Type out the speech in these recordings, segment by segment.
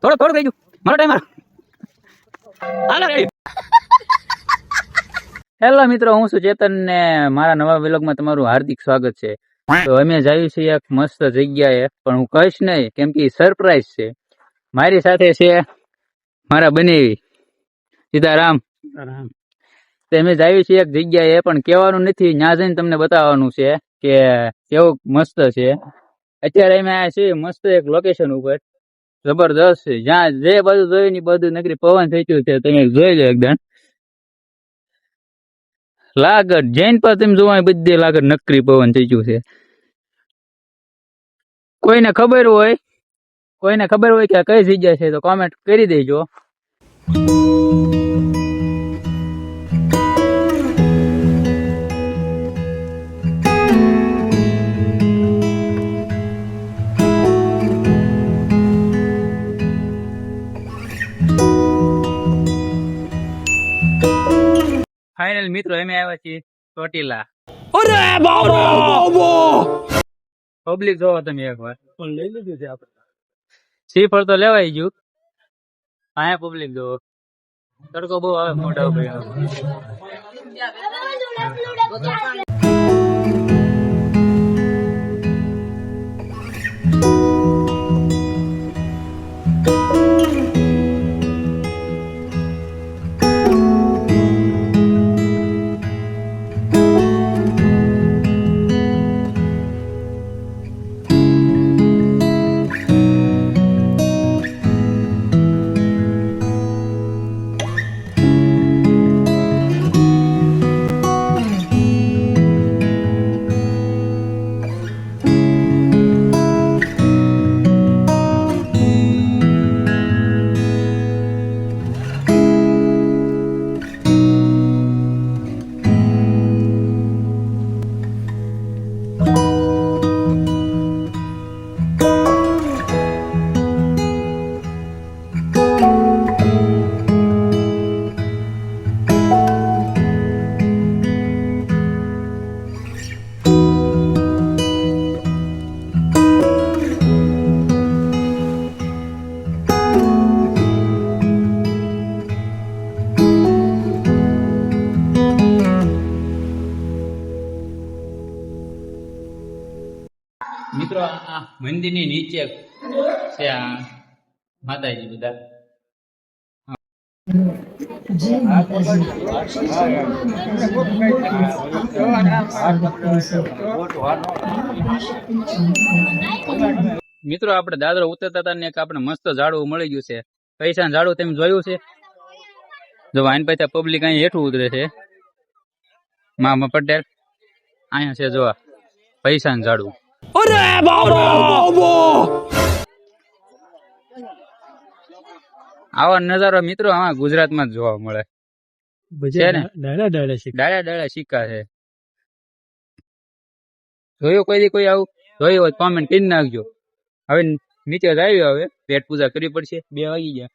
થોડો થોડું કહી દઉં મારો ટાઈમ હાલો. રેડી હેલો મિત્રો હું છું ચેતન ને મારા નવા વિલોગમાં તમારું હાર્દિક સ્વાગત છે. તો અમે જઈએ છીએ એક મસ્ત જગ્યાએ પણ હું કહીશ નહીં કેમ કે સરપ્રાઈઝ છે. મારી સાથે છે મારા બનેવી સીતારામ. તો અમે જઈએ છીએ એક જગ્યાએ પણ કહેવાનું નથી ત્યાં જઈને તમને બતાવવાનું છે કે કેવું મસ્ત છે. અત્યારે અમે આ છીએ મસ્ત એક લોકેશન ઉપર. જબરદસ્ત છે. જ્યાં જે બધું જોયું ને બધું નકરી પવન થઈ ગયું છે, તમે જોઈ લો એકદમ. લાગત જૈન પર તમે જોવા બધી લાગત નકરી પવન થઈ ગયું છે. કોઈને ખબર હોય, કોઈને ખબર હોય કે કઈ જગ્યા છે તો કોમેન્ટ કરી દેજો. ફાઇનલ મિત્રો અમે આવ્યા છીએ ચોટીલા. પબ્લિક જોવો તમે એકવાર. લઈ લીધું છે આપણે. શ્રીફળ તો લેવાઈ ગયું. આયા પબ્લિક જોવો. તડકો બહુ આવે મોટા ઉપર મંદિરની નીચે છે માતાજી બધા. મિત્રો, આપણે દાદરો ઉતરતા હતા ને આપણે મસ્ત ઝાડવું મળી ગયું છે. પૈસા ઝાડવું તમે જોયું છે. જો આઈન પૈસા પબ્લિક અહીં હેઠું ઉતરે છે. મામા પટેલ અહીંયા છે જોવા પૈસા ઝાડવું. આવા નજારો મિત્રો આમાં ગુજરાતમાં જ જોવા મળે. છે ને? ડાળા ડાળા છે ડાળા ડાળા સિક્કા છે. જોયું કોઈ દી કોઈ આવું? જોયું હોય કોમેન્ટ કરી નાખજો. હવે નીચે જ આવ્યો હવે. પેટ પૂજા કરવી પડશે. બે વાગી ગયા.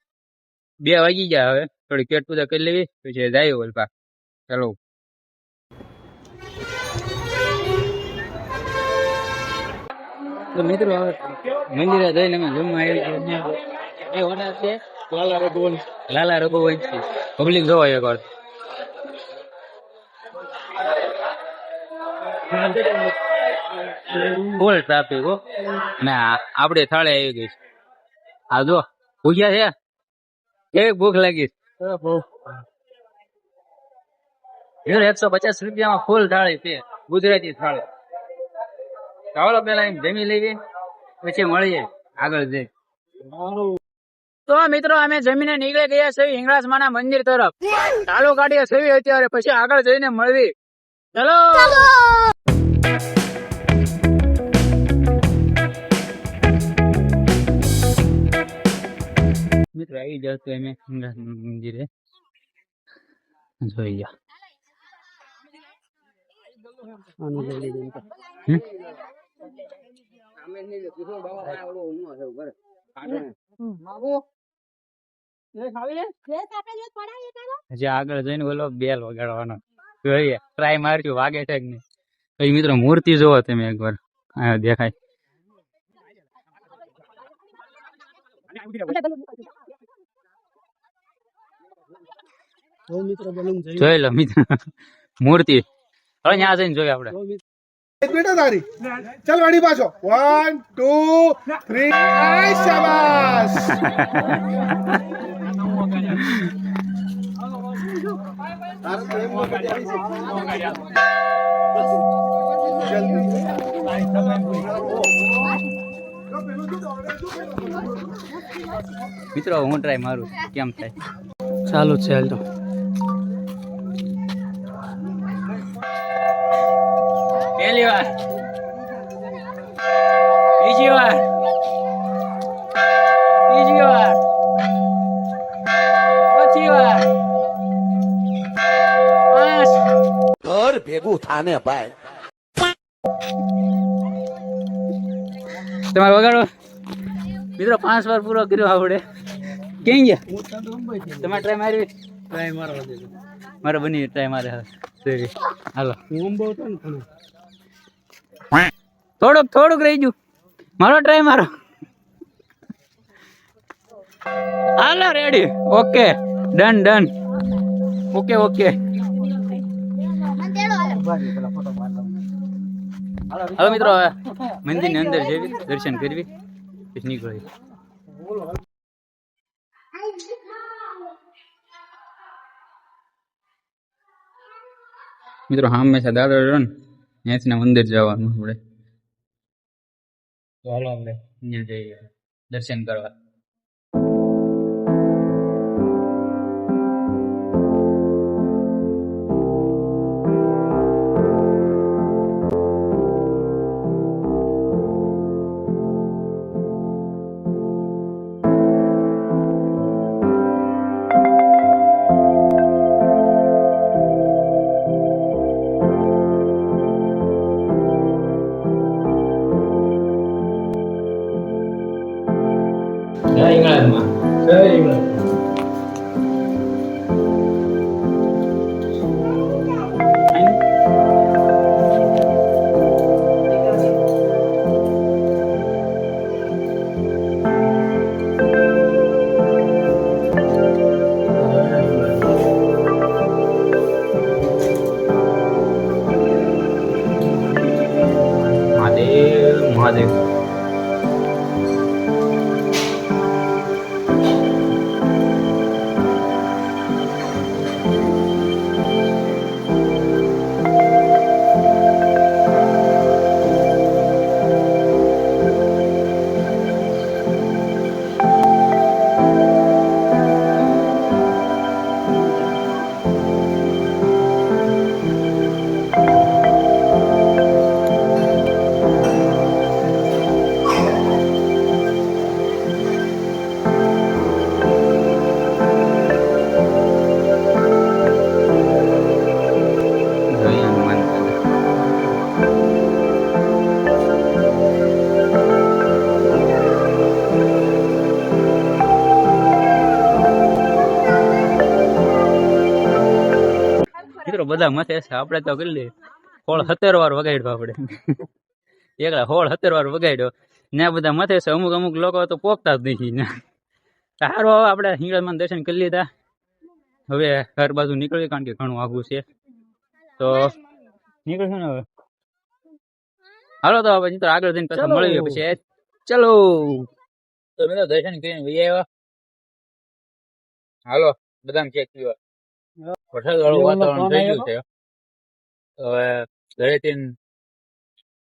બે વાગી ગયા હવે. થોડી પેટ પૂજા કરી લેવી. પછી જાય ઓલપા ચાલો. તો મિત્રો મંદિરે જઈને અમે જમવા આવી એ ઓર્ડર છે? લાલા રઘુવન લાલા રઘુવંશ પબ્લિક જોવા એક વાર. ફૂલ ટ્રાફિક હો. ને આપડે આપણે થાળે આવી ગઈ છે. આ જો ભૂખ્યા છે? કેવી ભૂખ લાગી? એકસો પચાસ રૂપિયામાં ફૂલ થાળી છે ગુજરાતી થાળી. ચાલો પેલા એમ જમી લઈએ પછી મળીએ આગળ જઈ તો મિત્રો અમે જમીને નીકળી ગયા છે હિંગળાજમાના મંદિર તરફ. ચાલુ ગાડીએ સેવી અત્યારે પછી આગળ જઈને મળવી. ચલો! મિત્રો આવી જાવ તો અમે હિંગળાસ મંદિરે. જોઈ ગયા આગળ જઈને ઓલો બેલ વગાડવાનો. જોઈએ ટ્રાય મારશું વાગે છે કે નહીં? મિત્રો મૂર્તિ જોવો તમે એકવાર. આ દેખાય. જોઈ લો મિત્ર. મૂર્તિ. હવે ત્યાં જઈને જોઈએ આપણે. એક બેટા તારી. ચાલ વાડી પાછો. વન ટુ થ્રી શાબાશ. મિત્રો હું ટ્રાય મારું. કેમ થાય? ચાલુ છે હાલ તો. પહેલી વાર. બીજી વાર. ત્રીજી વાર. ચોથી વાર. પાંચ. ઘર ભેગું થાને ભાઈ. તમારે વગાડો. મિત્રો પાંચ વાર પૂરો કર્યો આપણે કેમ ગયા? તમારે ટ્રાય મારી ટ્રાય મારવા દેજો. મારે બની ટ્રાય મારે હવે. સરી હાલો. હું બહુ તો ને ઘણું. થોડુંક થોડુંક રહી ગયું. મારો ટ્રાય મારો. હાલો ready okay done done okay okay હવે મિત્રો, હવે મંદિરની અંદર જેવી દર્શન કરવી પછી નીકળી મિત્રો, હંમેશા દાદા ને, ત્યાંથી મંદિર જવાનું આપણે. તો હાલો આપણે અહીંયા દર્શન કરવા. 啊！对。બધા મથે છે. આપણે તો કરી લઈએ હોળ સત્તર વાર વગાડ્યો આપણે. એકલા હોળ સત્તર વાર વગાડ્યો. ને બધા મથે છે. અમુક અમુક લોકો તો પોકતા જ નથી ને સારું હવે આપણે હિંગળાજમાં દર્શન કરી લીધા. હવે ઘર બાજુ નીકળીએ કારણ કે ઘણું આઘું છે. તો નીકળશું ને હવે? હાલો તો હવે મિત્રો આગળ જઈને પાછા. મળીએ પછી. ચલો. તો મિત્રો દર્શન કરીને ભાઈ આવ્યા. હાલો બધાને ચેક પીવા વરસાદ વાળું વાતાવરણ થઈ ગયું છે. હવે ઘરેથી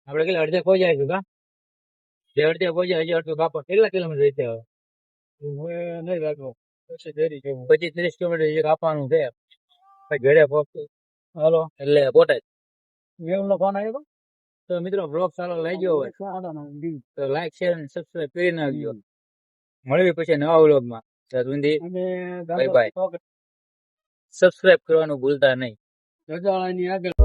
આપણે કેટલા અડધે પહોંચ્યા છું કા? જે અડધે પહોંચ્યા હજી અડધું બાપા કેટલા કિલોમીટર રહેશે હવે? હવે નહીં લાગો પચીસ ત્રીસ કિલોમીટર જે કાપવાનું છે. પછી ઘરે પહોંચતું હાલો. એટલે પોતે જ એમનો ફોન આવ્યો તો? મિત્રો બ્લોગ સારો લાગ્યો હોય. હતો તો લાઈક શેર અને સબસ્ક્રાઈબ કરી નાખજો. મળવી પછી નવા બ્લોગમાં ત્યાં સુધી બાય bye. સબસ્ક્રાઇબ કરવાનું ભૂલતા નહીં. ગજાળાની આગળ